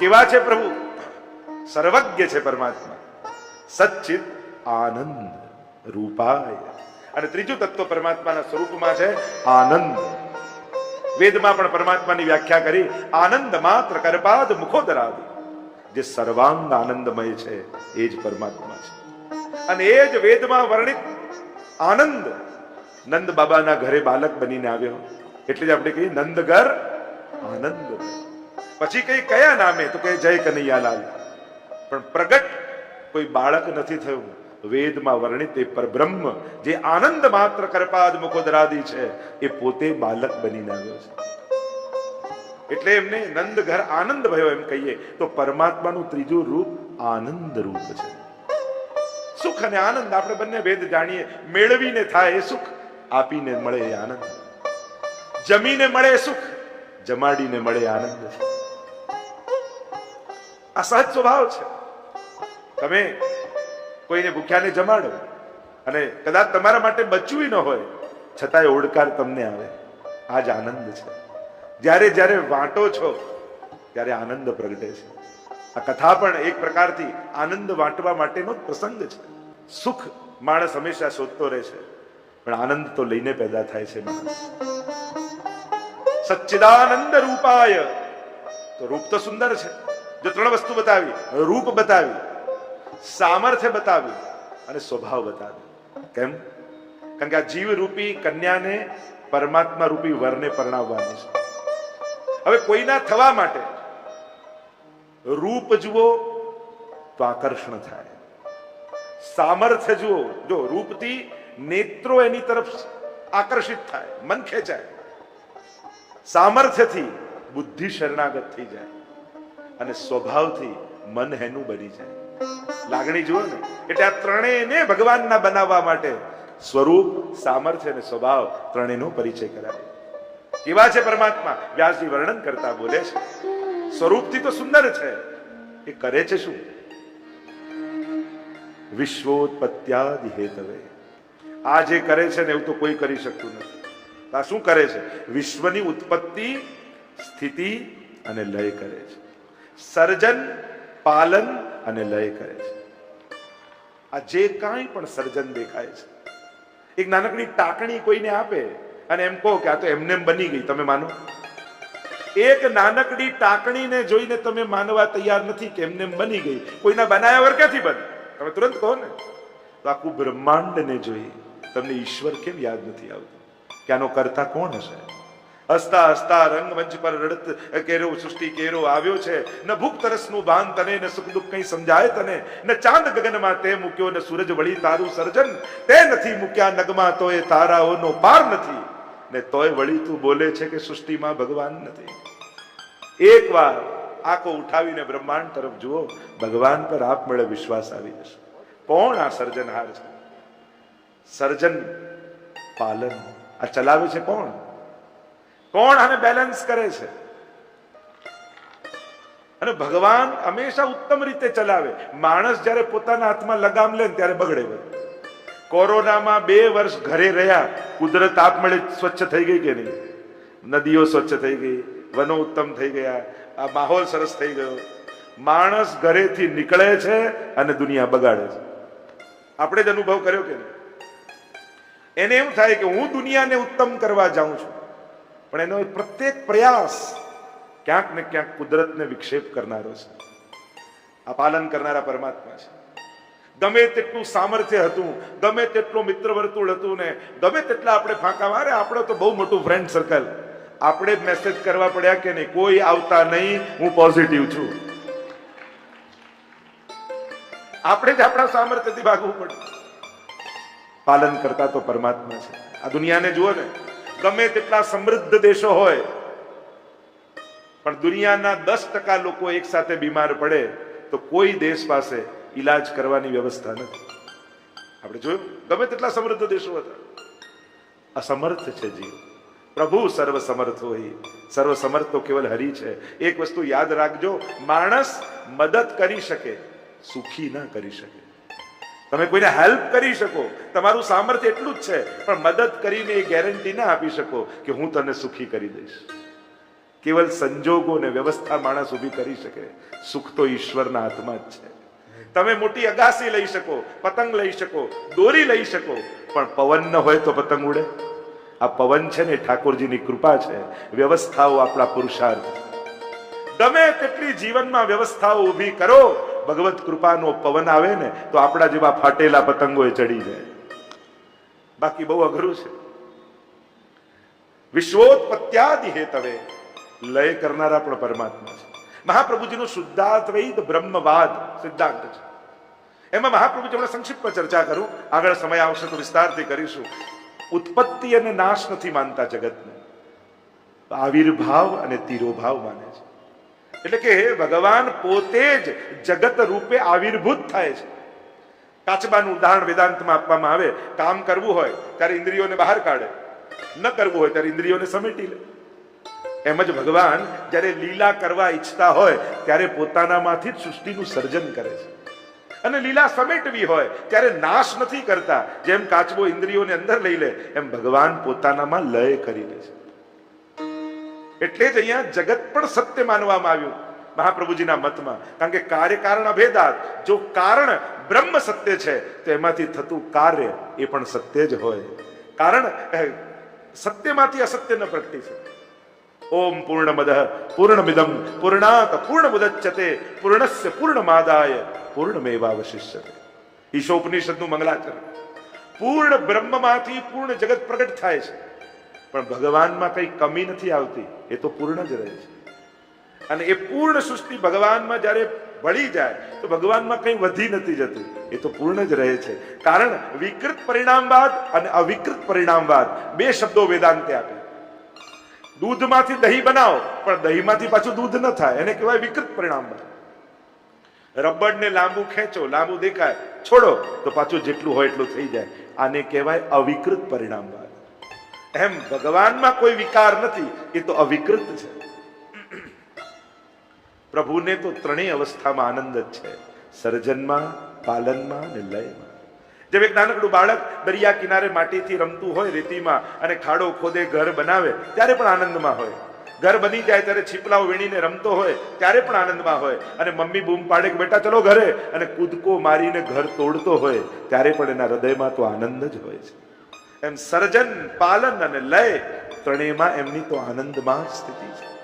કેવા છે પ્રભુ? સર્વજ્ઞ છે પરમાત્મા. સચ્ચિત આનંદ રૂપાય. અને ત્રીજું તત્વ પરમાત્માના સ્વરૂપમાં છે આનંદ. વેદમાં પણ પરમાત્માની વ્યાખ્યા કરી, આનંદ માત્ર કરપાદ મુખોદરાદ. જે સર્વાંગ આનંદમય છે, એ જ પરમાત્મા છે. અને એ જ વેદમાં વર્ણિત આનંદ. નંદ બાબાના ઘરે બાલક બનીને આવ્યો. એટલે જ આપણે કહીએ નંદ ઘર આનંદ. પછી કઈ કયા નામે? તો કે જય કનૈયાલાલ. પણ પ્રગટ કોઈ બાળક નથી થયું. વેદમાં વર્ણિત એ પરબ્રહ્મ જે આનંદ માત્ર કરપાદ મુખોદરાદી છે, એ પોતે બાલક બનીને આવ્યો છે. એટલે એમને નંદ ઘર આનંદ ભયો એમ કહીએ, તો પરમાત્માનું ત્રીજું રૂપ આનંદ રૂપ છે. સુખ અને આનંદ આપણે બંને વેદ જાણીએ. મેળવીને થાય એ સુખ, આપીને મળે એ આનંદ. જમીને મળે સુખ, જમાડીને મળે આનંદ આ સહજ સ્વભાવ છે. તમે કોઈને ભૂખ્યાને જમાડો અને કદાચ તમારા માટે બચવી ન હોય, છતાંય ઓડકાર તમને આવે. આ જ આનંદ છે. જ્યારે જ્યારે વાંટો છો, ત્યારે આનંદ પ્રગટે છે. આ કથા પણ એક પ્રકારથી આનંદ વાંટવા માટેનો પ્રસંગ છે. સુખ માણસ હંમેશા શોધતો રહે છે, પણ આનંદ તો લઈને પેદા થાય છે માણસ. સચ્ચિદાનંદ રૂપાય. તો રૂપ તો સુંદર છે. જો ત્રણ વસ્તુ બતાવી, રૂપ બતાવી, સામર્થ્ય બતાવ્યું અને સ્વભાવ બતાવ્યો. કેમ? કારણ કે આ જીવ રૂપી કન્યાને પરમાત્મા રૂપી વરને પરણાવવાની છે. હવે કોઈના થવા માટે રૂપ જુઓ તો આકર્ષણ થાય. સામર્થ્ય જુઓ, જો રૂપથી નેત્રો એની તરફ આકર્ષિત થાય, મન ખેંચાય. સામર્થ્યથી બુદ્ધિ શરણાગત થઈ જાય. અને સ્વભાવથી મન હેનું બની જાય. લાગણી જુઓ ને, એટલે આ ત્રણેયને ભગવાનના બનાવવા માટે સ્વરૂપ, સામર્થ્ય અને સ્વભાવ ત્રણેયનો પરિચય કરાવે. કેવા છે પરમાત્મા? વ્યાસજી વર્ણન કરતા બોલે છે, સ્વરૂપથી તો સુંદર છે, એ કરે છે શું? વિશ્વોત્પત્યાદિ હેતવે. આ જે કરે છે ને, એવું તો કોઈ કરી શકતું નથી. આ શું કરે છે? વિશ્વની ઉત્પત્તિ, સ્થિતિ અને લય કરે છે. સર્જન, પાલન અને લય કરે છે. આ જે કાંઈ પણ સર્જન દેખાય છે. એક નાનકડી ટાકણી કોઈને આપે અને એમ કહો કે આ તો એમને બની ગઈ, તમે માનો. એક નાનકડી ટાંકણીને જોઈને તમે માનવા તૈયાર નથી કે એમને બની ગઈ. કોઈના બનાયા વર ક્યાંથી બને? તમે તુરંત કહો ને. તો આખું બ્રહ્માંડને જોઈ તમને ઈશ્વર કેમ યાદ નથી આવતું? કે આનો કરતા કોણ હશે? હસતા હસતા રંગમંચ પર રડત કેરો સૃષ્ટિ કેરો આવ્યો છે. ન ભૂખ તરસનું ભાન તને, ન સુખ દુઃખ કંઈ સમજાય તને, ન ચાંદ ગગનમાં તે મૂક્યો, ન સૂરજ વળી તારું સર્જન, તે નથી મૂક્યા નગમાં તો એ તારાઓનો પાર નથી. ને તોય વળી તું બોલે છે કે સૃષ્ટિમાં ભગવાન નથી. એકવાર આંખો ઉઠાવીને બ્રહ્માંડ તરફ જુઓ, ભગવાન પર આપમેળે વિશ્વાસ આવી જશે. કોણ આ સર્જનહાર છે? સર્જન પાલન. આ ચલાવે છે કોણ? કોણ આને બેલેન્સ કરે છે? અને ભગવાન હંમેશા ઉત્તમ રીતે ચલાવે. માણસ જ્યારે પોતાના હાથમાં લગામ લે ત્યારે બગડે બધું. કોરોનામાં બે વર્ષ ઘરે રહ્યા, કુદરત આપમેળે સ્વચ્છ થઈ ગઈ કે નહીં? નદીઓ સ્વચ્છ થઈ ગઈ, વનો ઉત્તમ થઈ ગયા, આ માહોલ સરસ થઈ ગયો. માણસ ઘરેથી નીકળે છે અને દુનિયા બગાડે છે. આપણે જ અનુભવ કર્યો કે નહીં? એને એમ થાય કે હું દુનિયાને ઉત્તમ કરવા જાઉં છું. પણ એનો પ્રત્યેક પ્રયાસ ક્યાંક ને ક્યાંક કુદરતને વિક્ષેપ કરનારો છે. આ પાલન કરનારા પરમાત્મા છે. ગમે તેટલું સામર્થ્ય હતું, ગમે તેટલું મિત્ર વર્તુળ હતું ને, ગમે તેટલા આપણે ફાંકા મારે આપણે તો બહુ મોટું ફ્રેન્ડ સર્કલ આપણે જ મેસેજ કરવા પડ્યા કે નહીં, કોઈ આવતા નહીં, હું પોઝિટિવ છું. આપણે જ આપણા સામર્થ્યથી ભાગવું પડે. પાલન કરતા તો પરમાત્મા છે. આ દુનિયાને જુઓ ને ગમે તેટલા સમૃદ્ધ દેશો હોય, પણ દુનિયાના દસ ટકા લોકો એક સાથે બીમાર પડે, તો કોઈ દેશ પાસે ઈલાજ કરવાની વ્યવસ્થા નથી. આપણે જોયું, ગમે તેટલા સમૃદ્ધ દેશો હતા. અસમર્થ છે જીવ. પ્રભુ સર્વ સમર્થ હોય. સર્વ સમર્થ તો કેવલ હરી છે. એક વસ્તુ યાદ રાખજો, માણસ મદદ કરી શકે, સુખી ના કરી શકે. તમે કોઈને હેલ્પ કરી શકો. તમારું સામર્થ્ય એટલું જ છે, પણ મદદ કરીને એ ગેરંટી ના આપી શકો કે હું તને સુખી કરી દઈશ. કેવલ સંજોગો ને વ્યવસ્થા માણસ ઊભી કરી શકે. સુખ તો ઈશ્વરના હાથમાં જ છે. તમે મોટી અગાસી લઈ શકો, પતંગ લઈ શકો, દોરી લઈ શકો, પણ પવન ન હોય તો પતંગ ઉડે. આ પવન છે ને ઠાકોરજીની કૃપા છે. વ્યવસ્થાઓ આપણા પુરુષાર્થ. ગમે તેટલી જીવનમાં વ્યવસ્થાઓ ઊભી કરો ભગવત કૃપાનો પવન આવે ને, તો આપણા જેવા ફાટેલા પતંગો એ ચડી જાય. બાકી બહુ અઘરું છે. વિશ્વોત્પત્યાદિ હેતવે લય કરનારા પણ પરમાત્મા છે. મહાપ્રભુજીનો શુદ્ધાત્વૈત બ્રહ્મવાદ સિદ્ધાંત છે. એમાં મહાપ્રભુજી આપણે સંક્ષિપ્તમાં ચર્ચા કરું, આગળ સમય આવશે તો વિસ્તારથી કરીશું. ઉત્પત્તિ અને નાશ નથી માનતા જગતને. આવિર્ભાવ અને તિરોભાવ માને છે. એટલે કે ભગવાન, પોતે જ જગત રૂપે આવિર્ભૂત થાય છે. કાચબાનું ઉદાહરણ વેદાંતમાં આપવામાં આવે, કામ કરવું હોય ત્યારે ઇન્દ્રિયોને બહાર કાઢે, ન કરવું હોય ત્યારે ઇન્દ્રિયોને સમેટી લે. એમ જ ભગવાન જ્યારે લીલા કરવા ઈચ્છતા હોય ત્યારે પોતાનામાંથી જ સૃષ્ટિનું સર્જન કરે છે. અને લીલા સમેટવી હોય ત્યારે નાશ નથી કરતા. જેમ કાચબો ઇન્દ્રિયોને અંદર લઈ લે, એમ ભગવાન પોતાનામાં લય કરી લે છે. એટલે જ અહીંયા જગત પણ સત્ય માનવામાં આવ્યું મહાપ્રભુજીના મતમાં. કારણ કે કાર્ય કારણ અભેદાત. જો કારણ બ્રહ્મ સત્ય છે, તો એમાંથી થતું કાર્ય એ પણ સત્ય જ હોય. કારણ સત્યમાંથી અસત્ય ન પ્રગટી શકે. ઓમ પૂર્ણમદ પૂર્ણમિદમ પૂર્ણાત પૂર્ણમુદચ્યતે પૂર્ણસ્ય પૂર્ણમાદાય પૂર્ણમેવાવશિષ્યતે. ઈશોપનિષદનું મંગલાચરણ. પૂર્ણ બ્રહ્મમાંથી પૂર્ણ જગત પ્રગટ થાય છે. પણ ભગવાનમાં કઈ કમી નથી આવતી, એ તો પૂર્ણ જ રહે છે. અને એ પૂર્ણ સૃષ્ટિ ભગવાનમાં જ્યારે વળી જાય, તો ભગવાનમાં કંઈ વધી નથી જતું, એ તો પૂર્ણ જ રહે છે. કારણ વિકૃત પરિણામવાદ અને અવિકૃત પરિણામવાદ બે શબ્દો વેદાંતે આપે દૂધમાંથી દહીં બનાવો, પણ દહીંમાંથી પાછું દૂધ ન થાય, એને કહેવાય વિકૃત પરિણામવાદ રબડને લાંબુ ખેંચો, લાંબુ દેખાય, છોડો, તો પાછું જેટલું હોય એટલું થઈ જાય. આને કહેવાય અવિકૃત પરિણામવાદ એમ ભગવાનમાં કોઈ વિકાર નથી, એ તો અવિકૃત છે. પ્રભુને તો ત્રણેય અવસ્થામાં આનંદ જ છે. સર્જનમાં, પાલનમાં અને લયમાં. જેમ એક નાનકડું બાળક દરિયા કિનારે માટીથી રમતું હોય રેતીમાં અને ખાડો ખોદે ઘર બનાવે, ત્યારે પણ આનંદમાં હોય. ઘર બની જાય ત્યારે છીપલાઓ વીણીને રમતો હોય, ત્યારે પણ આનંદમાં હોય. અને મમ્મી બૂમ પાડે કે બેટા ચલો ઘરે, અને કૂદકો મારીને ઘર તોડતો હોય, ત્યારે પણ એના હૃદયમાં તો આનંદ જ હોય છે. એમ સર્જન, પાલન અને લય ત્રણેયમાં એમની તો આનંદમાં સ્થિતિ છે.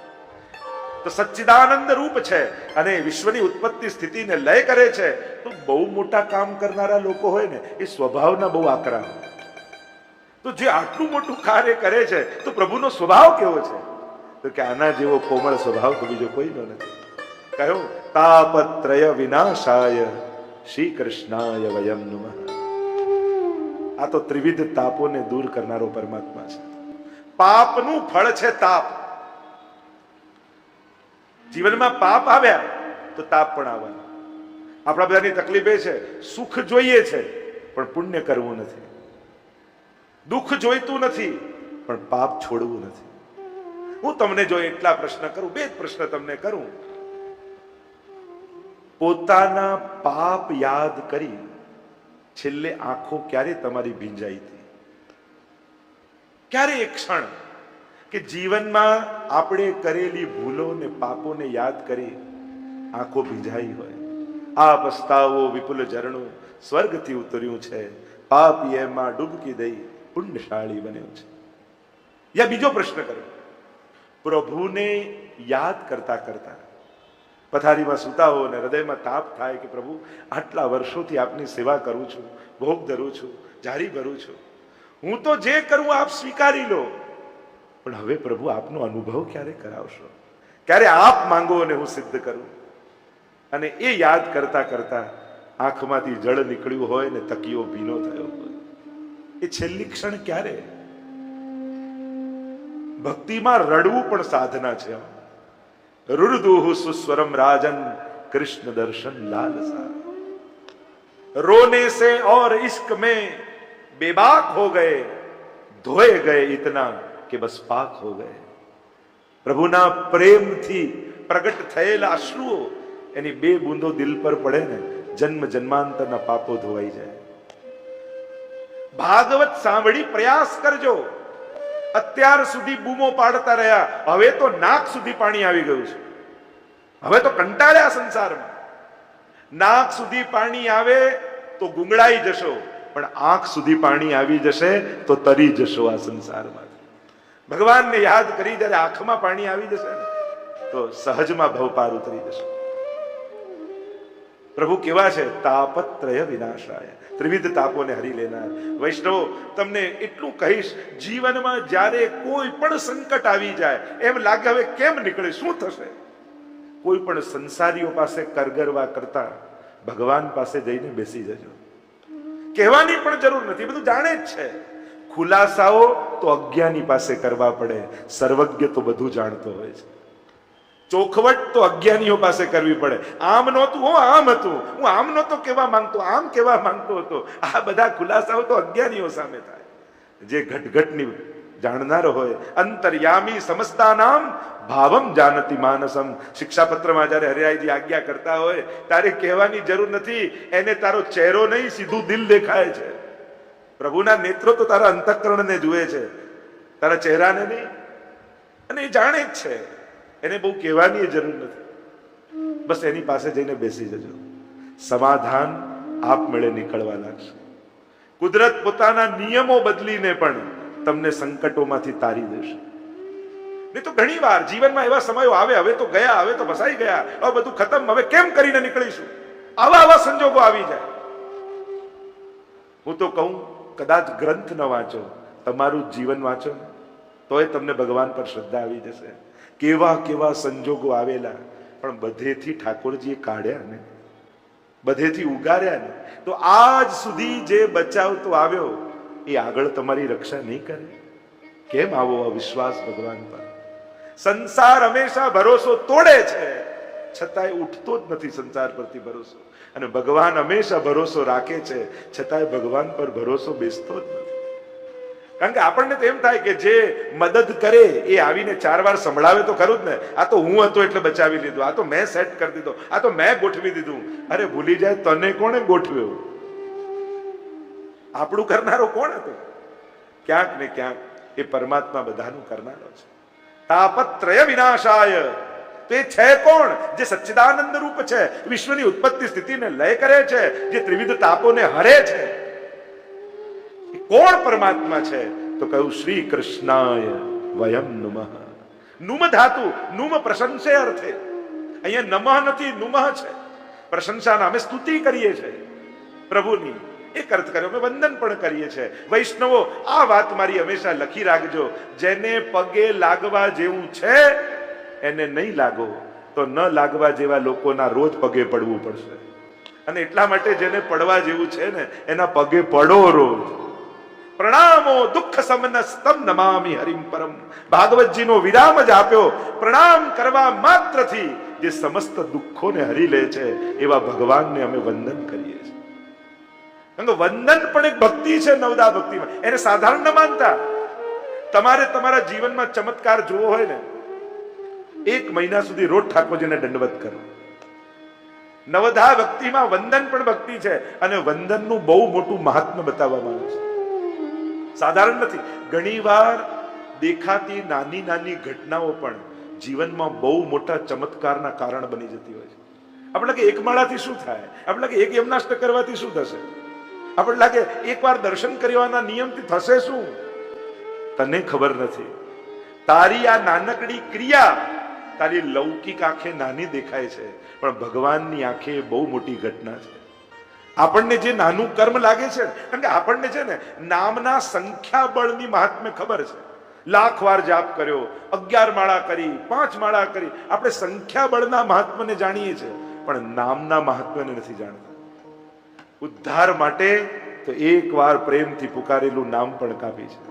તો સચ્ચિદાનંદ રૂપ છે અને વિશ્વની ઉત્પત્તિ સ્થિતિને લય કરે છે, તો બહુ મોટા કામ કરનારા લોકો હોય ને, એ સ્વભાવના બહુ આકરા હોય. તો જે આટલું મોટું કાર્ય કરે છે, તો પ્રભુનો સ્વભાવ કેવો છે? તો કે આના જેવો કોમળ સ્વભાવ તો બીજો કોઈનો નથી. કહ્યું, તાપત્રય વિનાશાય શ્રી કૃષ્ણાય વયમ નમઃ. આ તો ત્રિવિધ તાપોને દૂર કરનારો પરમાત્મા છે. પાપનું ફળ છે તાપ. જીવનમાં પાપ આવ્યા તો તાપ પણ આવવાનો. આપણા બધાની તકલીફ એ છે, સુખ જોઈએ છે, પણ પુણ્ય કરવું નથી. દુઃખ જોઈતું નથી, પણ પાપ છોડવું નથી. હું તમને જો એટલા પ્રશ્ન કરું, બે જ પ્રશ્ન તમને કરું. પોતાના પાપ યાદ કરી છેલ્લે આંખો ક્યારે તમારી ભીંજાઈ હતી? ક્યારે એક ક્ષણ કે જીવનમાં આપણે કરેલી ભૂલો ને પાપોને યાદ કરી આંખો ભીંજાઈ હોય? આ પસ્તાવો વિપુલ ઝરણું સ્વર્ગથી ઉતર્યું છે. પાપ એમાં ડૂબકી દઈ પુણ્યશાળી બન્યો છે. યા બીજો પ્રશ્ન કર્યો. પ્રભુને યાદ કરતા કરતા પથારીમાં સુતા હો અને હૃદયમાં તાપ થાય કે પ્રભુ, આટલા વર્ષોથી આપની સેવા કરું છું, ભોગ ધરું છું, જારી ભરું છું. હું તો જે કરું આપ સ્વીકારી લો. પણ હવે પ્રભુ, આપનો અનુભવ ક્યારે કરાવશો? ક્યારે આપ માંગો અને હું સિદ્ધ કરું? અને એ યાદ કરતા કરતા આંખમાંથી જળ નીકળ્યું હોય ને તકીઓ ભીનો થયો હોય. એ છેલ્લી ક્ષણ ક્યારે? ભક્તિમાં રડવું પણ સાધના છે. रुरुदुः सुस्वरम राजन कृष्ण दर्शन लालसा रोने से और इश्क में बेबाक हो गए धोए गए इतना કે બસ પાક હો ગયે પ્રભુના પ્રેમથી પ્રગટ થયેલા અશ્રુઓ એની બે બૂંદો દિલ પર પડે ને જન્મ જન્માંતરના પાપો ધોવાઈ જાય ભાગવત સાંભળી પ્રયાસ કરજો અત્યાર સુધી બૂમો પાડતા રહ્યા. હવે તો નાક સુધી પાણી આવી ગયું છે. હવે તો કંટાળ્યા સંસારમાં. નાક સુધી પાણી આવે તો ગુંગળાઈ જશો. પણ આંખ સુધી પાણી આવી જશે તો તરી જશો આ સંસારમાં. ભગવાનને યાદ કરી જ્યારે આંખમાં પાણી આવી જશે ને, તો સહજમાં ભવપાર ઉતરી જશે. પ્રભુ કેવા છે? તાપત્રય વિનાશાય ત્રિવિધ તાપોને હરી લેનાર. વૈષ્ણવ, તમને એટલું કહીશ, જીવનમાં જ્યારે કોઈ પણ સંકટ આવી જાય, એમ લાગે હવે કેમ નીકળે? શું થશે? કોઈ પણ સંસારીઓ પાસે કરગરવા કરતા ભગવાન પાસે જઈને બેસી જજો. કહેવાની પણ જરૂર નથી. બધું જાણે જ છે. ખુલાસાઓ તો અજ્ઞાની પાસે કરવા પડે. સર્વજ્ઞ તો બધું જાણતો હોય છે. ચોખવટ તો અજ્ઞાનીઓ પાસે કરવી પડે. આમ નહોતું, હું, આમ હતું. હું આમ નહોતો કેવા માંગતો, આમ કેવા માંગતો હતો. આ બધા ખુલાસાઓ તો અજ્ઞાનીઓ સામે થાય. જે ઘટઘટની જાણનાર હોય, અંતર્યામી સમસ્તાનામ નામ ભાવમ જાનતી માનસમ. શિક્ષાપત્રમાં જ્યારે હરિયાઈજી આજ્ઞા કરતા હોય, તારે કહેવાની જરૂર નથી. એને તારો ચહેરો નહીં, સીધું દિલ દેખાય છે. પ્રભુના નેત્રો તો તારા અંતઃકરણને જુએ છે. તારા ચહેરાને નહીં. અને એ જાણે જ છે. એને બહુ કહેવાની જરૂર નથી. બસ એની પાસે જઈને બેસી જજો. સમાધાન આપમેળે નીકળવા લાગશે. કુદરત પોતાના નિયમો બદલીને પણ તમને સંકટોમાંથી તારી દેશે. નહીં તો ઘણી વાર જીવનમાં એવા સમયો આવે, હવે તો ગયા, હવે તો ફસાઈ ગયા, હવે બધું ખતમ, હવે કેમ કરીને નીકળીશું? આવા આવા સંજોગો આવી જાય. હું તો કહું, કદાચ ગ્રંથ ન વાંચો, તમારું જીવન વાંચો તોય તમને ભગવાન પર શ્રદ્ધા આવી જશે. કેવા કેવા સંજોગો આવેલા. પણ બધેથી ઠાકોરજીએ કાઢ્યા ને. બધેથી ઉગાર્યા ને. તો આજ સુધી જે બચાવતો આવ્યો, એ આગળ તમારી રક્ષા નહીં કરે? કેમ આવો અવિશ્વાસ ભગવાન પર? સંસાર હંમેશા ભરોસો તોડે છે. છતાંય ઉઠતો જ નથી સંસાર પરથી ભરોસો. અને ભગવાન હંમેશા ભરોસો રાખે છે. છતાંય ભગવાન પર ભરોસો બેસતો જ નથી. કારણ કે આપણને તો એમ થાય કે જે મદદ કરે એ આવીને ચાર વાર સંભળાવે તો ખરું જ ને. આ તો હું હતો એટલે બચાવી લીધું. આ તો મેં સેટ કરી દીધો. આ તો મેં ગોઠવી દીધું. અરે ભૂલી જાય તને કોણે ગોઠવ્યું? આપણું કરનારો કોણ હતો? ક્યાંક ને ક્યાંક એ પરમાત્મા બધાનું કરનારો છે. તાપત્રય વિનાશાય. તો એ છે કોણ? જે સચ્ચિદાનંદ રૂપ છે. વિશ્વની ઉત્પત્તિ સ્થિતિને લય કરે છે. જે ત્રિવિધ તાપોને હરે છે. કોણ પરમાત્મા છે? તો કહ્યું શ્રી કૃષ્ણાય વયમ નુમઃ. નુમ ધાતુ, નુમ પ્રશંસે અર્થે. અહીંયા નમઃ નથી, નુમઃ છે. પ્રશંસાના અમે સ્તુતિ કરીએ છીએ. પ્રભુની એક અર્થ કર્યો, અમે વંદન પણ કરીએ છીએ. વૈષ્ણવો, આ વાત મારી હંમેશા લખી રાખજો. જેને પગે લાગવા જેવું છે, એને નહીં લાગો. તો ન લાગવા જેવા લોકોના રોજ પગે પડવું પડશે. અને એટલા માટે જેને પડવા જેવું છે ને, એના પગે પડો રોજ. પ્રણામો દુઃખ સમનસ્તમ નમામી હરિમ પરમ. ભાગવતજીનો વિરામ જ આપ્યો. પ્રણામ કરવા માત્રથી જે સમસ્ત દુઃખોને હરી લે છે, એવા ભગવાનને અમે વંદન કરીએ છીએ. વંદન પણ એક ભક્તિ છે નવદા ભક્તિમાં. એને સાધારણ ન માનતા. તમારે તમારા જીવનમાં ચમત્કાર જોવો હોય ને, એક મહિના સુધી રોજ ઠાકોરજીને દંડવત કરો. નવધા ભક્તિમાં વંદન પણ ભક્તિ છે અને વંદનનું બહુ મોટું મહાત્મ્ય બતાવવામાં આવે છે. સાધારણ નથી. ઘણીવાર દેખાતી નાની નાની ઘટનાઓ પણ જીવનમાં બહુ મોટા ચમત્કારના કારણ બની જતી હોય છે. આપણે લાગે એક માળાથી શું થાય? આપણે લાગે એક યમનાષ્ટ કરવાથી શું થશે? આપણે લાગે એકવાર દર્શન કરવાના નિયમથી થશે શું? તને ખબર નથી. તારી આ નાનકડી ક્રિયા તારી લૌકિક આંખે નાની દેખાય છે, પણ ભગવાનની આંખે બહુ મોટી ઘટના છે. આપણને જે નાનું કર્મ લાગે છે કારણ કે આપણને છે ને નામના સંખ્યા બળની મહાત્મ્ય ખબર છે. લાખ વાર જાપ કર્યો, અગિયાર માળા કરી, પાંચ માળા કરી, આપણે સંખ્યા બળના મહાત્મ્યને જાણીએ છીએ, પણ નામના મહાત્મ્યને નથી જાણતા. ઉદ્ધાર માટે તો એક વાર પ્રેમથી પુકારેલું નામ પણ કાપી છે.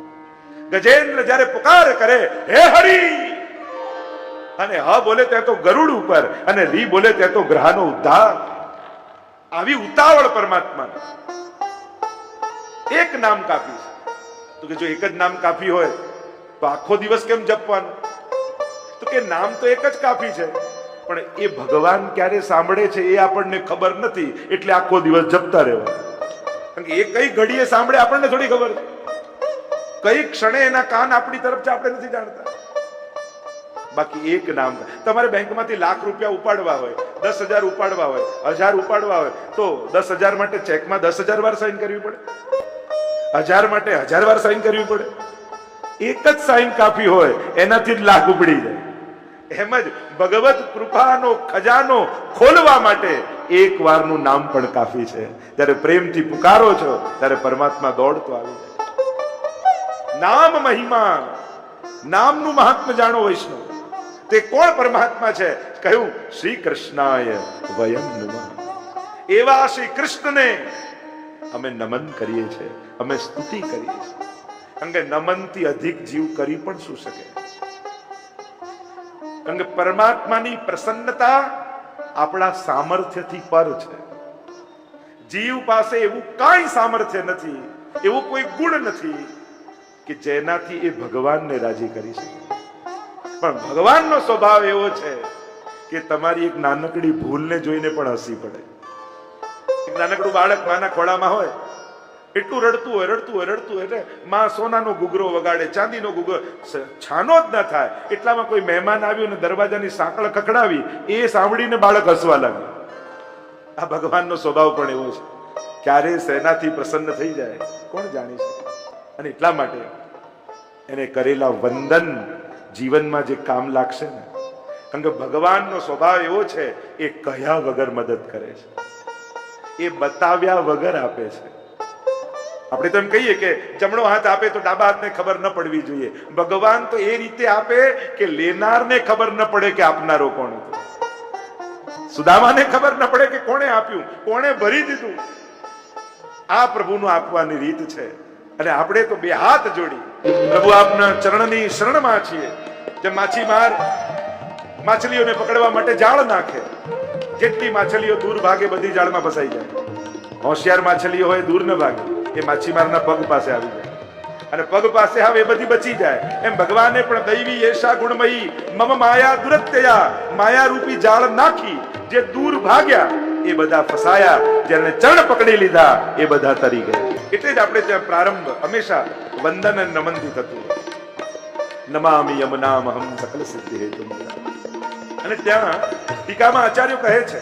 ગજેન્દ્ર જ્યારે પુકાર કરે, હે હરી! અને હ બોલે ત્યાં તો ગરુડ ઉપર, અને રી બોલે ત્યાં તો ગ્રહનો ઉદ્ધાર. આવી ઉતાવળ પરમાત્મા એક નામ કાફી છે. તો કે જો એક જ નામ કાફી હોય, તો આખો દિવસ કેમ જપવાનો? તો કે નામ તો એક જ કાફી છે, પણ એ ભગવાન ક્યારે સાંભળે છે એ આપણને ખબર નથી, એટલે આખો દિવસ જપતા રહેવા કારણ કે એ કઈ ઘડીએ સાંભળે આપણને થોડી ખબર કઈ ક્ષણે એના કાન આપણી તરફ છે, આપણે નથી જાણતા. બાકી એક નામ તમારે બેંકમાંથી લાખ રૂપિયા ઉપાડવા હોય, દસ હજાર ઉપાડવા હોય, હજાર ઉપાડવા હોય, તો દસ હજાર માટે ચેકમાં દસ હજાર વાર સાઈન કરવી પડે. હજાર માટે હજાર વાર સાઈન કરવી પડે. એક જ સાઈન કાફી હોય, એનાથી જ લાખ ઉપડી જાય. એમ જ ભગવત કૃપાનો ખજાનો ખોલવા માટે એક વારનું નામ પણ કાફી છે. જ્યારે પ્રેમથી પુકારો છો, ત્યારે પરમાત્મા દોડતો આવી જાય. નામ મહિમા, નામનું મહાત્મ જાણો વૈષ્ણવ. તે કોણ પરમાત્મા છે? કહ્યું શ્રી કૃષ્ણાય વયમ નમઃ. એવા શ્રી કૃષ્ણને અમે નમન કરીએ છીએ, અમે સ્તુતિ કરીએ છીએ. અંગે નમનથી અધિક જીવ કરી પણ શું શકે? કારણ પરમાત્માની પ્રસન્નતા આપણા સામર્થ્યથી પર છે. જીવ પાસે એવું કાંઈ સામર્થ્ય નથી, એવું કોઈ ગુણ નથી કે જેનાથી એ ભગવાનને રાજી કરી શકે. પણ ભગવાનનો સ્વભાવ એવો છે કે તમારી એક નાનકડી ભૂલને જોઈને પણ હસી પડે. એક નાનકડું બાળક માના ખોળામાં હોય, એટલું રડતું હોય રડતું હોય રડતું હોય એટલે માં સોનાનો ઘૂઘરો વગાડે, ચાંદીનો ઘૂઘરો છાનો જ ન થાય. એટલામાં કોઈ મહેમાન આવ્યું ને દરવાજાની સાંકળ ખખડાવી, એ સાંભળીને બાળક હસવા લાગ્યું. આ ભગવાનનો સ્વભાવ પણ એવો છે. ક્યારે સેનાથી પ્રસન્ન થઈ જાય, કોણ જાણી શકે? અને એટલા માટે એને કરેલા વંદન જીવનમાં જે કામ લાગશે ને, કારણ કે ભગવાનનો સ્વભાવ એવો છે, એ કહ્યા વગર મદદ કરે છે? એ બતાવ્યા વગર આપે છે. આપણે તો એમ કહીએ કે જમણો હાથ આપે તો ડાબા હાથને ખબર ન પડવી જોઈએ. ભગવાન તો એ રીતે આપે કે લેનારને ખબર ન પડે કે આપનારો કોણ હતો. સુદામાને ખબર ન પડે કે કોણે આપ્યું, કોણે ભરી દીધું. આ પ્રભુનું આપવાની રીત છે. અને આપણે તો બે હાથ જોડી પ્રભુ આપના ચરણની શરણમાં છીએ. જે માછીમાર માછલીઓને પકડવા માટે જાળ નાખે. જેટલી માછલીઓ દૂર ભાગે, બધી જાળમાં ફસાઈ જાય. હોશિયાર માછલીઓ હોય, દૂર ન ભાગે. એ માછીમારના પગ પાસે આવી જાય. અને પગ પાસે આવે, એ બધી બચી જાય. એમ ભગવાને પણ દૈવી એશા ગુણમયી, મમ માયા દુરત્યયા માયા રૂપી જાળ નાખી, જે દૂર ભાગ્યા એ બધા ફસાયા જેને ચરણ પકડી લીધા, એ બધા તરી ગયા. એટલે જ આપણે ત્યાં પ્રારંભ હંમેશા વંદન અને નમનથી થતું નમામિ યમનામ હમ સકલ સિદ્ધિ હેતુ અને ત્યાં ટીકામાં આચાર્ય કહે છે,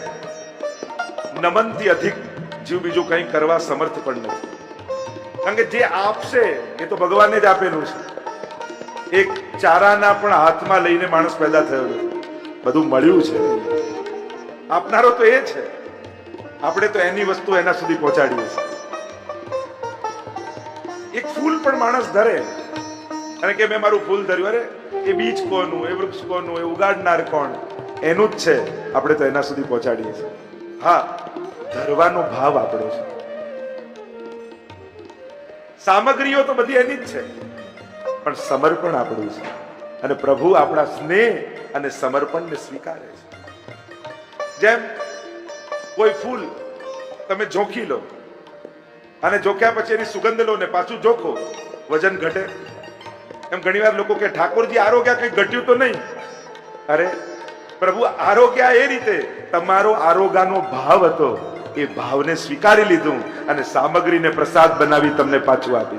નમનથી અધિક જીવ બીજું કંઈ કરવા સમર્થ પણ નથી. કારણ કે જે આપશે, એ તો ભગવાનને જ આપેલું છે. એક ચારાના પણ હાથમાં લઈને માણસ પેદા થયો બધું મળ્યું છે. આપનારો તો એ છે. આપણે તો એની વસ્તુ એના સુધી પહોંચાડીએ એક ફૂલ પણ માણસ ધરે. અને કે મેં મારું ફૂલ ધર્યું, અરે, એ બીજ કોનું, એ વૃક્ષ કોનું, એ ઉગાડનાર કોણ? એનું જ છે. આપણે તો એના સુધી પહોંચાડીએ છીએ. હા, ધરવાનો ભાવ આપણો છે. સામગ્રીઓ તો બધી એની જ છે. પણ સમર્પણ આપણું છે. અને પ્રભુ આપણા સ્નેહ અને સમર્પણને સ્વીકારે છે. જેમ કોઈ ફૂલ તમે જોખી લો. અને જોખ્યા પછી એની સુગંધ લો ને પાછું જોખો. વજન ઘટે. એમ ઘણીવાર લોકો કે, ઠાકોરજી, આરોગ્ય કઈ ઘટ્યું તો નહીં? અરે, પ્રભુ, આરોગ્ય એ રીતે તમારો આરોગ્યનો ભાવ હતો. એ ભાવને સ્વીકારી લીધું અને સામગ્રીને પ્રસાદ બનાવી તમને પાછું આપી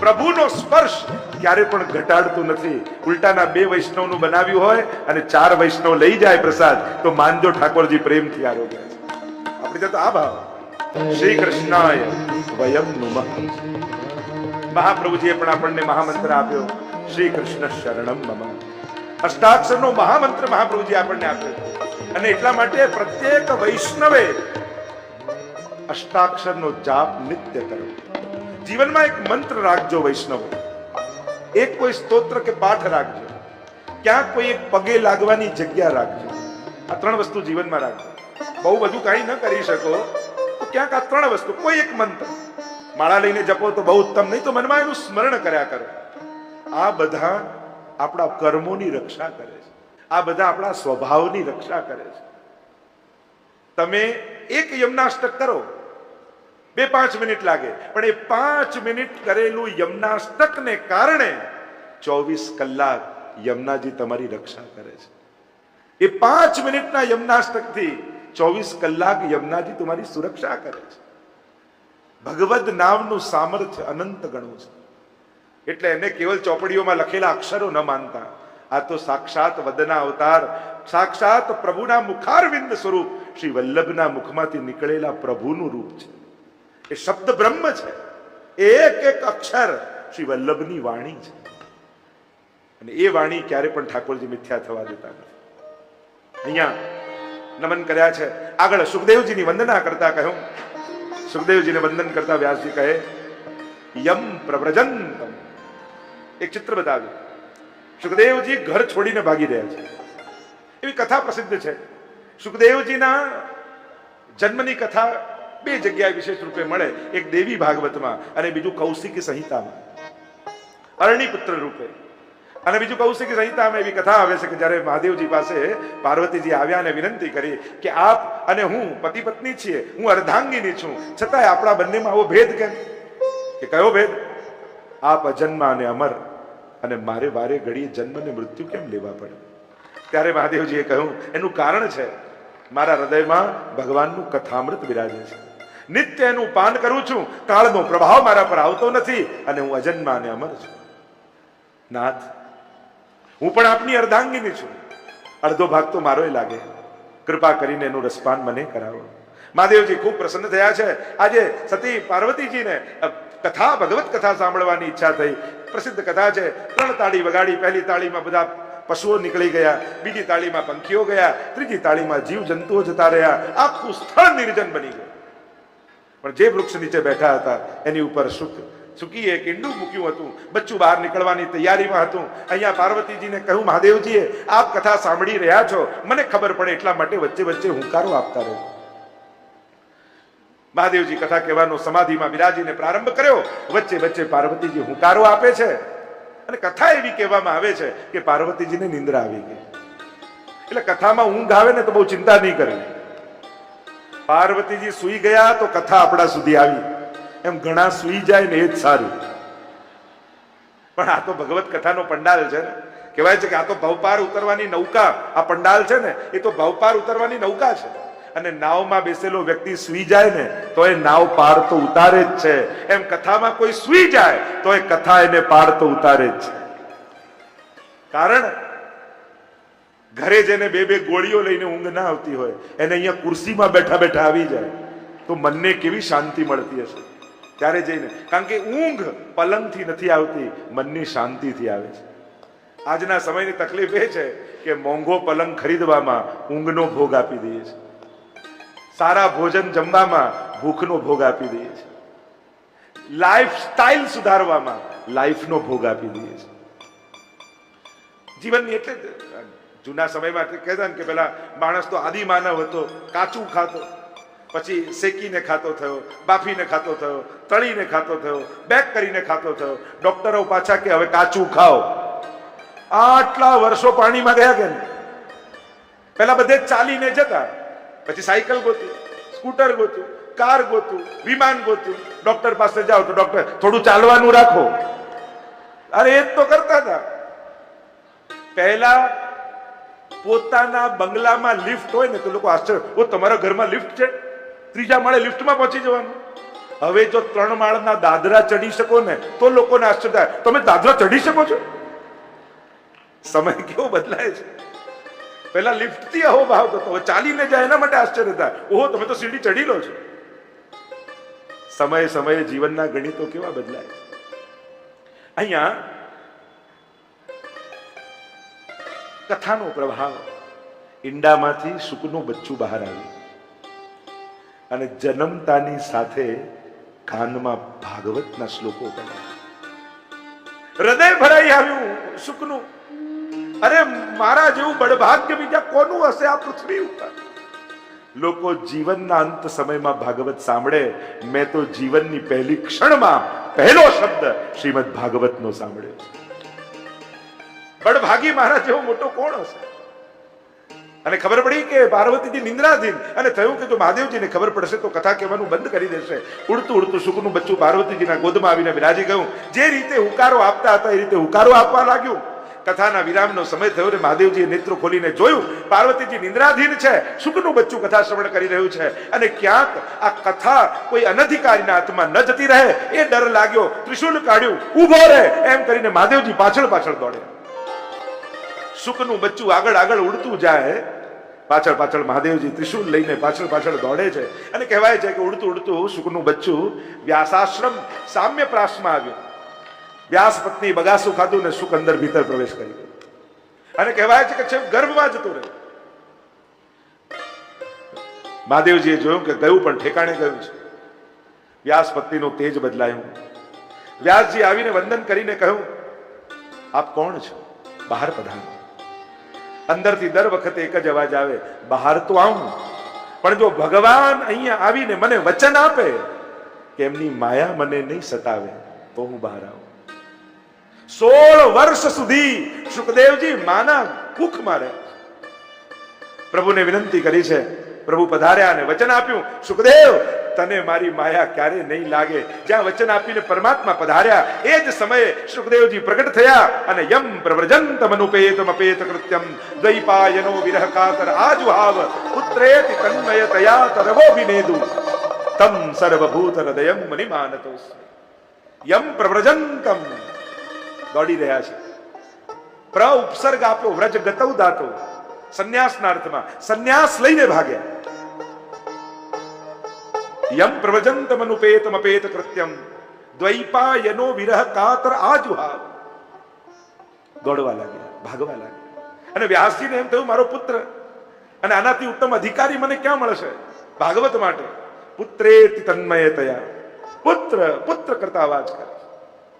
પ્રભુનો સ્પર્શ ક્યારે પણ ઘટાડતું નથી. ઉલટાના બે વૈષ્ણવનું બનાવ્યું હોય અને ચાર વૈષ્ણવ લઈ જાય પ્રસાદ, તો માનજો ઠાકોરજી પ્રેમથી આરોગ્ય મહાપ્રભુજીએ પણ આપણને મહામંત્ર આપ્યો શ્રી કૃષ્ણ શરણમ મમ. અષ્ટાક્ષરનો મહામંત્ર મહાપ્રભુજી આપણને આપ્યો. અને એટલા માટે પ્રત્યેક વૈષ્ણવે અષ્ટાક્ષરનો જાપ નિત્ય કરો. જીવનમાં એક મંત્ર રાખજો વૈષ્ણવો. એક કોઈ સ્તોત્ર કે પાઠ રાખજો. ક્યાંક કોઈ એક પગે લાગવાની જગ્યા રાખજો. આ ત્રણ વસ્તુ જીવનમાં રાખજો. બહુ બધું કાંઈ ન કરી શકો. તો ક્યાંક આ ત્રણ વસ્તુ, કોઈ એક મંત્ર. માળા લઈને જપો તો બહુ ઉત્તમ, નહીં તો મનમાં એનું સ્મરણ કર્યા કરો. આ બધા આપણા કર્મોની રક્ષા કરે છે. આ બધા આપણા સ્વભાવની રક્ષા કરે છે. તમે એક યમનાષ્ટક કરો. બે પાંચ મિનિટ લાગે. પણ એ પાંચ મિનિટ કરેલું યમનાષ્ટકને કારણે ચોવીસ કલાક યમનાજી તમારી રક્ષા કરે છે. એ પાંચ મિનિટના યમનાષ્ટકથી ચોવીસ કલાક યમનાજી તમારી સુરક્ષા કરે છે. ભગવદ નામનું સામર્થ્ય અનંત ગણું છે. એટલે એને કેવલ ચોપડીઓમાં લખેલા અક્ષરો ન માનતા. આ તો સાક્ષાત વદના અવતાર, સાક્ષાત પ્રભુના મુખારવિંદ સ્વરૂપ, શ્રી વલ્લભના મુખમાંથી નીકળેલા પ્રભુનું રૂપ છે. એ શબ્દ બ્રહ્મ છે. એક એક અક્ષર શ્રી વલ્લભની વાણી છે. અને એ વાણી ક્યારે પણ ઠાકોરજી મિથ્યા થવા દેતા નથી. અહીંયા નમન કર્યા છે. આગળ સુખદેવજીની વંદના કરતા કહ્યું. સુખદેવજીને વંદન કરતા વ્યાસજી કહે, યમ પ્રવ્રજંતમ. એક ચિત્ર બતાવ્યું. સુખદેવજી ઘર છોડીને ભાગી રહ્યા છે. એવી કથા પ્રસિદ્ધ છે. સુખદેવજીના જન્મની કથા બે જગ્યાએ વિશેષ રૂપે મળે. એક દેવી ભાગવતમાં અને બીજું કૌશિકી સંહિતામાં. અરણીપુત્ર રૂપે. અને બીજું કહું છે કે સંહિતામાં એવી કથા આવે છે કે જ્યારે મહાદેવજી પાસે પાર્વતીજી આવ્યા અને વિનંતી કરી કે આપ અને હું પતિ પત્ની છીએ, હું અર્ધાંગીની છું, છતાંય આપણા બંનેમાં આવો ભેદ કેમ? કે કયો ભેદ? આપ અજન્મા અને અમર અને મારે વારે ઘડીએ જન્મ અને મૃત્યુ કેમ લેવા પડે? ત્યારે મહાદેવજીએ કહ્યું, એનું કારણ છે, મારા હૃદયમાં ભગવાનનું કથામૃત બિરાજે છે. નિત્ય એનું પાન કરું છું કાળનો પ્રભાવ મારા પર આવતો નથી અને હું અજન્મા અને અમર છું. નાથ હું પણ આપની અર્ધાંગીની છું. અડધો ભાગ તો મારોય લાગે. કૃપા કરીને એનું રસપાન મને કરાવો. મહાદેવજી, ખૂબ પ્રસન્ન થયા છે. આજે સતી પાર્વતીજીને કથા, ભગવત કથા સાંભળવાની ઈચ્છા થઈ. પ્રસિદ્ધ કથા છે. ત્રણ તાળી વગાડી, પહેલી તાળીમાં બધા પશુઓ નીકળી ગયા, બીજી તાળીમાં પંખીઓ ગયા, ત્રીજી તાળીમાં જીવ જંતુઓ જતા રહ્યા. આખું સ્થળ નિર્જન બની ગયું. પણ જે વૃક્ષ નીચે બેઠા હતા, એની ઉપર સુખ સુકીએ કિંડું મૂક્યું હતું. બચ્ચું બહાર નીકળવાની તૈયારીમાં હતું. અહીંયા પાર્વતીજીને કહ્યું, મહાદેવજીએ, આપ કથા સાંભળી રહ્યા છો. મને ખબર પડે એટલા માટે વચ્ચે વચ્ચે હુંકારો આપતા રહ્યો મહાદેવજી કથા કહેવાનો સમાધિમાં બિરાજીને પ્રારંભ કર્યો. વચ્ચે વચ્ચે પાર્વતીજી હુંકારો આપે છે. અને કથા એવી કહેવામાં આવે છે કે પાર્વતીજીને નિંદ્રા આવી ગઈ. એટલે કથામાં ઊંઘ આવે ને તો બહુ ચિંતા નહીં કરવી. પાર્વતીજી સુઈ ગયા તો કથા આપણા સુધી આવી. એમ ઘણા સુઈ જાય ને એ જ સારું. પણ આ તો ભગવત કથાનો પંડાલ છે ને. કહેવાય છે કે આ તો ભવપાર ઉતરવાની નૌકા. આ પંડાલ છે ને, એ તો ભવપાર ઉતરવાની નૌકા છે. અને નાવમાં બેસેલો વ્યક્તિ સુઈ જાય ને, તો એ નાવ પાર તો ઉતારે જ છે. એમ કથામાં કોઈ સુઈ જાય, તો એ કથા એને પાર તો ઉતારે જ છે. કારણ ઘરે જેને બે બે ગોળીઓ લઈને ઊંઘ ના આવતી હોય, એને અહીંયા ખુરશીમાં બેઠા બેઠા આવી જાય, તો મનને કેવી શાંતિ મળતી હશે. ત્યારે જઈને, કારણ કે ઊંઘ પલંગથી નથી આવતી, મનની શાંતિથી આવે છે. આજના સમયની તકલીફ એ છે કે મોંઘો પલંગ ખરીદવામાં ઊંઘનો ભોગ આપી દઈએ છે. સારા ભોજન જમવામાં ભૂખનો ભોગ આપી દઈએ છે. લાઈફ સ્ટાઇલ સુધારવામાં લાઈફનો ભોગ આપી દઈએ છે. જીવનની એટલે જૂના સમયમાં કહેતા ને કે પેલા માણસ તો આદિ માનવ હતો, કાચું ખાતો. પછી શેકીને ખાતો થયો, બાફીને ખાતો થયો, તળીને ખાતો થયો બેક કરીને ખાતો થયો. ડોક્ટરો પાછા કે, હવે કાચું ખાઓ. આટલા વર્ષો પાણીમાં ગયા કે નહીં? પેલા બધે ચાલીને જતા. પછી સાયકલ ગોતું, સ્કૂટર ગોતું, કાર ગોતું, વિમાન ગોતું. ડોક્ટર પાસે જાઓ તો ડોક્ટર, થોડું ચાલવાનું રાખો. અરે, એ તો કરતા હતા. પહેલા પોતાના બંગલામાં લિફ્ટ હોય ને, તો લોકો આશ્ચર્ય, ઓ, તમારા ઘરમાં લિફ્ટ છે? ત્રીજા માળે લિફ્ટમાં પહોંચી જવાનું. હવે જો ત્રણ માળના દાદરા ચડી શકો ને, તો લોકોને આશ્ચર્ય થાય. તમે દાદરા ચડી શકો છો? સમય કેવો બદલાય છે? પહેલા લિફ્ટથી અહો ભાવ થતો હવે ચાલીને જાય એના માટે આશ્ચર્ય થાય. ઓહો, તમે તો સીડી ચડી લો છો. સમયે સમયે જીવનના ગણિતો કેવા બદલાય છે? અહીંયા કથાનો પ્રભાવ. ઈંડામાંથી સુકનું બચ્ચું બહાર આવ્યું. અને જન્મતાની સાથે કાનમાં ભાગવતના શ્લોકો પડ્યા હૃદય ભરાઈ આવ્યું સુખનું. અરે મારા જેવું બળભાગ્ય બીજા કોનું હશે આ પૃથ્વી ઉપર? લોકો જીવનના અંત સમયમાં ભાગવત સાંભળે. મેં તો જીવનની પહેલી ક્ષણમાં પહેલો શબ્દ શ્રીમદ ભાગવતનો સાંભળ્યો. બળભાગી મારા જેવો મોટો કોણ હશે? અને ખબર પડી કે પાર્વતીજી નિંદ્રાધીન. અને થયું કે જો મહાદેવજીને ખબર પડશે તો કથા કહેવાનું બંધ કરી દેશે. ઉડતું ઉડતું સુખનું બચ્ચું પાર્વતીજીના ગોદમાં આવીને બિરાજી ગયું. જે રીતે હુકારો આપતા હતા એ રીતે હુકારો આપવા લાગ્યું. કથાના વિરામનો સમય થયો ને મહાદેવજીએ નેત્રો ખોલીને જોયું, પાર્વતીજી નિંદ્રાધીન છે શુકનું બચ્ચું કથા શ્રવણ કરી રહ્યું છે. અને ક્યાંક આ કથા કોઈ અનધિકારીના હાથમાં ન જતી રહે, એ ડર લાગ્યો. ત્રિશુલ કાઢ્યું, ઊભો રહે, એમ કરીને મહાદેવજી પાછળ પાછળ દોડે શુકનું બચ્ચું આગળ આગળ ઉડતું જાય પાછળ પાછળ મહાદેવજી ત્રિશુલ લઈને પાછળ પાછળ દોડે છે. અને કહેવાય છે કે ઉડતું ઉડતું શુકનું બચ્ચું વ્યાસાશ્રમ સામ્ય પ્રાસમાં આવ્યું. વ્યાસ પત્ની બગાસું ખાધું ને સુખ અંદર ભીતર પ્રવેશ કરી અને કહેવાય છે કે છેક ગર્ભમાં જતું રહ્યું. મહાદેવજીએ જોયું કે ગયું પણ ઠેકાણે ગયું છે. વ્યાસ પત્નીનું તેજ બદલાયું. વ્યાસજી આવીને વંદન કરીને કહ્યું, આપ કોણ છો? બહાર પધારો. અંદરથી દર વખતે એક જ અવાજ આવે, બહાર તો આવું. પણ જો ભગવાન અહીંયા આવીને મને વચન આપે કે એમની માયા મને નહીં સતાવે, તો હું બહાર આવું. સોળ વર્ષ સુધી સુખદેવજી માના કુખ મારે પ્રભુને વિનંતી કરી છે, પ્રભુ પધાર્યા અને વચન આપ્યું. સુખદેવ તને મારી માયા ક્યારે નહીં લાગે? જ્યાં વચન આપીને પરમાત્મા પધાર્યા, એ જ સમયે સુખદેવજી પ્રગટ થયા અને યમ પ્રવ્રજંત મનુપેતમ અપેત કૃત્યમ. દ્વૈપાયનો વિરહ કાતર આજુહાવ પુત્રેતિ તન્મયતયા તરવો વિનેદુ. તમ સર્વભૂત હૃદયમ માનતો યમ પ્રવ્રજંતમ. દોડી રહ્યા છે. પ્ર ઉપસર્ગ આપ્યો, વ્રજ ગતૌ દાતો. સંન્યાસના અર્થમાં સંન્યાસ લઈને ભાગ્યા. યમ પ્રવજંતમ અનુપેતમ અપેત કૃત્યમ દ્વૈપાયનો વિરહ કાતર આજુહાવ દોડવા લાગ્યા ભાગવા લાગ્યા અને વ્યાસજીને એમ થયું, મારો પુત્ર. અને આનાથી ઉત્તમ અધિકારી મને ક્યાં મળશે? ભાગવત માટે. પુત્રે તન્મયતયા. પુત્ર પુત્ર કરતા અવાજ કરે.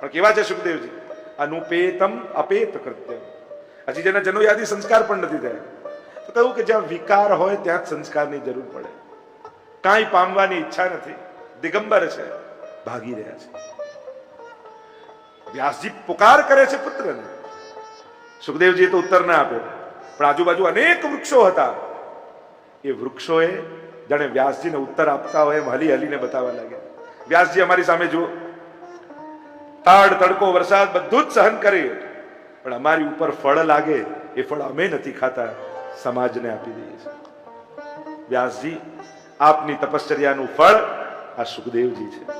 પણ કેવા છે સુખદેવજી? અનુપેતમ અપેત કૃત્યમ હજી જેના જનોયાદી સંસ્કાર પણ નથી થયા. તો કહ્યું કે જ્યાં વિકાર હોય, ત્યાં જ સંસ્કારની જરૂર પડે. કાંઈ પામવાની ઈચ્છા નથી. દિગંબર છે, ભાગી રહ્યા છે. વ્યાસજી પુકાર કરે છે પુત્રને. સુખદેવજીએ તો ઉત્તર ના આપ્યો, પણ આજુબાજુ અનેક વૃક્ષો હતા. એ વૃક્ષોએ જાણે વ્યાસજીને ઉત્તર આપતા હોય એમ હલી હલીને બતાવવા લાગ્યા. વ્યાસજી અમારી સામે જુઓ. તાડ, તડકો, વરસાદ બધું જ સહન કરી પણ અમારી ઉપર ફળ લાગે, એ ફળ અમે નથી ખાતા. સમાજને આપી દઈએ છીએ. વ્યાસજી આપની તપશ્ચર્યાનું ફળ આ સુખદેવજી છે.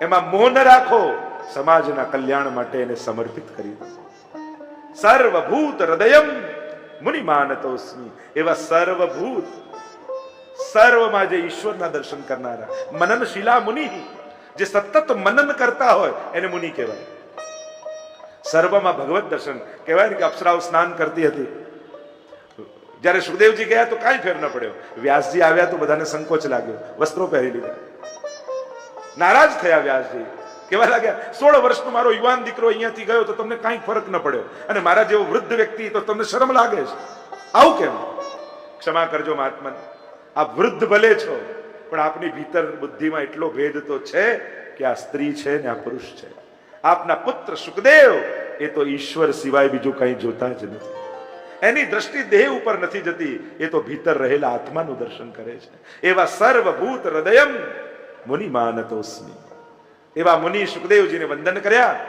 એમાં મોહ રાખો, સમાજના કલ્યાણ માટે એને સમર્પિત કરી દો. સર્વભૂત હૃદયમ મુનિ માનતોસ્મી એવા સર્વભૂત, સર્વમાં જે ઈશ્વરના દર્શન કરનારા મનનશીલા મુનિ, જે સતત મનન કરતા હોય, એને મુનિ કહેવાય. સર્વમાં ભગવત દર્શન કહેવાય ને કે અપ્સરાઓ સ્નાન કરતી હતી જ્યારે સુખદેવજી ગયા તો કાંઈ ફેર ન પડ્યો. વ્યાસજી આવ્યા તો બધાને સંકોચ લાગ્યો. વસ્ત્રો પહેરી લીધા. નારાજ થયા વ્યાસજી. કેવા લાગ્યા, સોળ વર્ષનો મારો યુવાન દીકરો અહીંયાથી ગયો તો તમને કાંઈ ફરક ન પડ્યો. અને મારા જેવો વૃદ્ધ વ્યક્તિ તો તમને શરમ લાગે છે. આવું કેમ? ક્ષમા કરજો મહાત્મન. આપ વૃદ્ધ ભલે છો, પણ આપની ભીતર બુદ્ધિમાં એટલો ભેદ તો છે કે આ સ્ત્રી છે ને આ પુરુષ છે. આપના પુત્ર સુખદેવ, એ તો ઈશ્વર સિવાય બીજું કંઈ જોતા જ નથી. એની દ્રષ્ટિ દેહ ઉપર નથી જતી, એ તો ભીતર રહેલા આત્માનું દર્શન કરે છે. એવા સર્વભૂત હૃદયમ મુનિ માનતોસ્મી. એવા મુનિ સુખદેવજીને વંદન કર્યા.